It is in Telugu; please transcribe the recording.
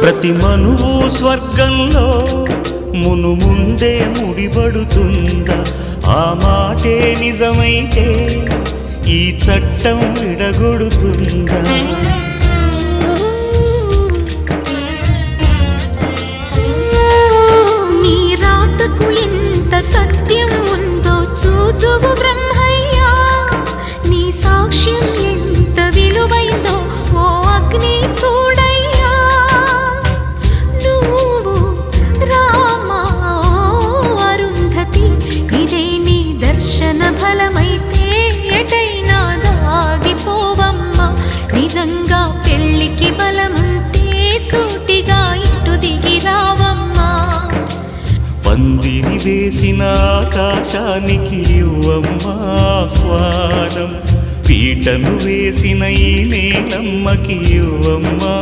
ప్రతి మనువు స్వర్గంలో మును ముందే ముడిపడుతుందా? ఆ మాటే నిజమైతే ఈ చట్టం విడగొడుతుందా? నీ రాతకు ఎంత సత్యం ఉందో చూదువు బ్రహ్మ దర్శన ఫలమైతే ఎటైనా దాగిపోవమ్మా. నిజంగా పెళ్ళికి బలముంటే సూటిగా ఇటు దిగి రావమ్మా. పందిరి వేసిన ఆకాశానికి ఇవ్వమ్మా ఆహ్వానం. పీటను వేసిన ఈ నేలమ్మకి ఇవ్వమ్మా